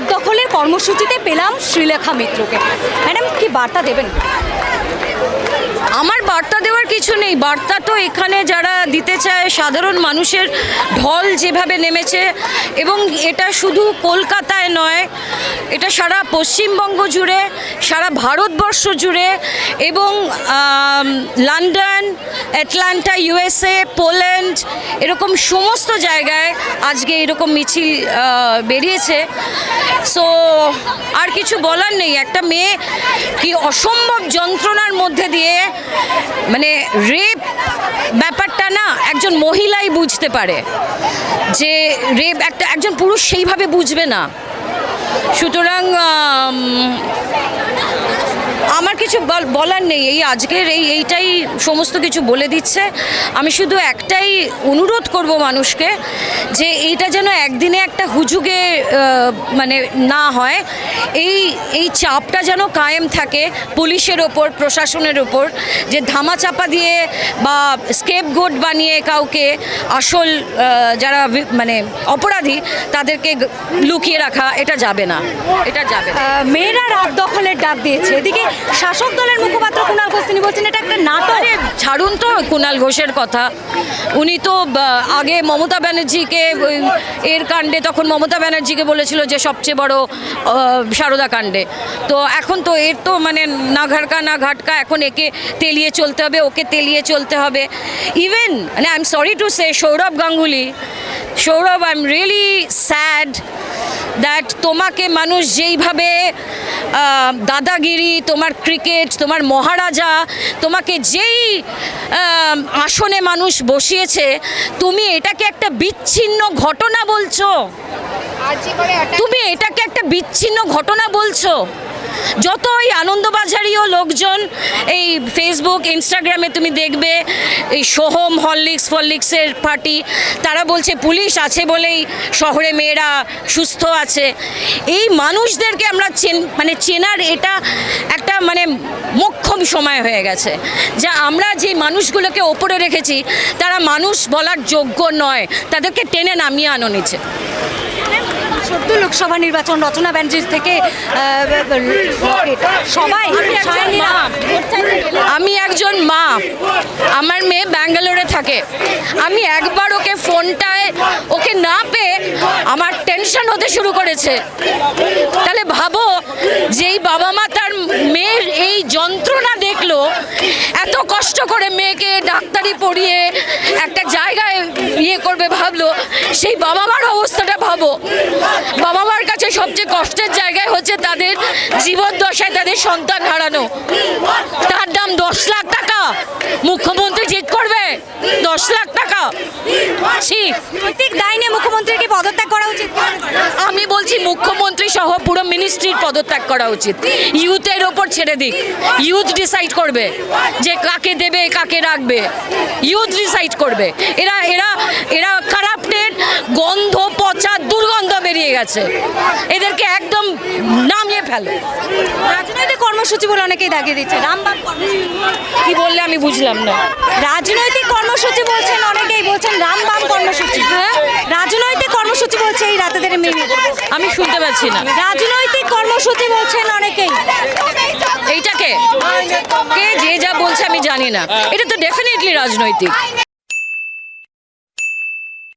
রাত দখলের কর্মসূচিতে পেলাম শ্রীলেখা মিত্রকে। ম্যাডাম, কি বার্তা দেবেন? আমার বার্তা দেওয়ার কিছু নেই। বার্তা তো এখানে যারা দিতে চায়, সাধারণ মানুষের ঢল যেভাবে নেমেছে এবং এটা শুধু কলকাতায় নয়, এটা সারা পশ্চিমবঙ্গ জুড়ে, সারা ভারতবর্ষ জুড়ে এবং লন্ডন অ্যাটলান্টা ইউএসএ পোল্যান্ড এরকম সমস্ত জায়গায় আজকে এরকম মিছিল বেরিয়েছে। সো আর কিছু বলার নেই। একটা মেয়ে কি অসম্ভব যন্ত্রণার মধ্যে দিয়ে মানে রেপ ব্যাপারটা না একজন মহিলাই বুঝতে পারে। যে রেপ একটা, একজন পুরুষ সেইভাবে বুঝবে না। সুতরাং আমার কিছু বল- বলার নেই। এই আজকের এই, এইটাই সমস্ত কিছু বলে দিচ্ছে। আমি শুধু একটাই অনুরোধ করব মানুষকে যে এইটা যেন একদিনে একটা হুজুগে মানে না হয়। এই এই চাপটা যেন কায়েম থাকে পুলিশের ওপর, প্রশাসনের ওপর, যে ধামাচাপা দিয়ে বা স্কেপ গোট বানিয়ে কাউকে আসল যারা মানে অপরাধী, তাদেরকে লুকিয়ে রাখা, এটা যাবে না। এটা যাবে মেয়েরা রাত দখলের ডাক দিয়েছে। এদিকে শাসক দলের মুখপাত্র কুণাল ঘোষ, তিনি বলছেন, এটা একটা নাটক। ছাড়ুন তো কুণাল ঘোষের কথা। উনি তো আগে মমতা ব্যানার্জিকে এর কাণ্ডে, তখন মমতা ব্যানার্জিকে বলেছিল যে সবচেয়ে বড় সারদা কাণ্ডে। তো এখন তো এর তো মানে না ঘাটকা না ঘাটকা, এখন একে তেলিয়ে চলতে হবে, ওকে তেলিয়ে চলতে হবে। ইভেন মানে I am sorry to say Sourav Ganguly, Sourav I am really sad that তোমাকে মানুষ যেইভাবে দাদাগিরি, তোমার ক্রিকেট, তোমার মহারাজা, তোমাকে যেই আসনে মানুষ বসিয়েছে, তুমি এটাকে একটা বিচ্ছিন্ন ঘটনা বলছো। তুমি এটাকে একটা বিচ্ছিন্ন ঘটনা বলছো। যত ওই আনন্দবাজারিও লোকজন এই ফেসবুক ইনস্টাগ্রামে তুমি দেখবে, এই সোহম হরলিক্স ফরলিক্সের পার্টি তারা বলছে, পুলিশ আছে বলেই শহরে মেয়েরা সুস্থ আছে। এই মানুষদেরকে আমরা চেন মানে চেনার এটা একটা মানে মোক্ষম সময় হয়ে গেছে। যা আমরা যে মানুষগুলোকে ওপরে রেখেছি তারা মানুষ বলার যোগ্য নয়। তাদেরকে টেনে নামিয়ে আনো নিচে। সদ্য লোকসভা নির্বাচন রচনা ব্যানার্জির থেকে সবাই সায়নীরা আমি একজন মা আমার মেয়ে ব্যাঙ্গালোরে থাকে। আমি একবার ওকে ফোনটায়, ওকে না পেয়ে আমার টেনশন হতে শুরু করেছে। তাহলে ভাবো, যেই বাবা মা তার মেয়ের এই যন্ত্রণা দেখল, এত কষ্ট করে মেয়েকে ডাক্তারি পড়িয়ে একটা জায়গায় ইয়ে করবে ভাবলো, সেই বাবা মার অবস্থাটা ভাবো। বাবা মার কাছে সবচেয়ে কষ্টের জায়গায় হচ্ছে তাদের জীবদ্দশায় তাদের সন্তান হারানো। ছি প্রত্যেক দায় নিয়ে মুখ্যমন্ত্রীকে পদত্যাগ করা উচিত। আমি বলছি, মুখ্যমন্ত্রী সহ পুরো মিনিস্ট্রির পদত্যাগ করা উচিত। ইউথের ওপর ছেড়ে দিক। ইউথ ডিসাইড করবে যে কাকে দেবে, কাকে রাখবে। ইউথ ডিসাইড করবে। এরা এরা এরা খারাপ গন্ধ, পচা, দুর্গন্ধ বেরিয়ে গেছে। এদেরকে একদম নামিয়ে ফেলো। রাজনৈতিক কর্মসূচি বলে অনেকেই দাগিয়ে দিচ্ছে। কর্মসূচি। কি বললে আমি বুঝলাম না। রাজনৈতিক কর্মসূচি বলছেন অনেকেই বলছেন রামবাম কর্মসূচি। হ্যাঁ? রাজনৈতিক কর্মসূচি বলছে এই রাতেদের মেয়ে আমি শুনতে পাচ্ছি না। রাজনৈতিক কর্মসূচি বলছেন অনেকেই। এইটাকে কে? যে যা বলছে আমি জানি না। এটা তো ডেফিনেটলি রাজনৈতিক।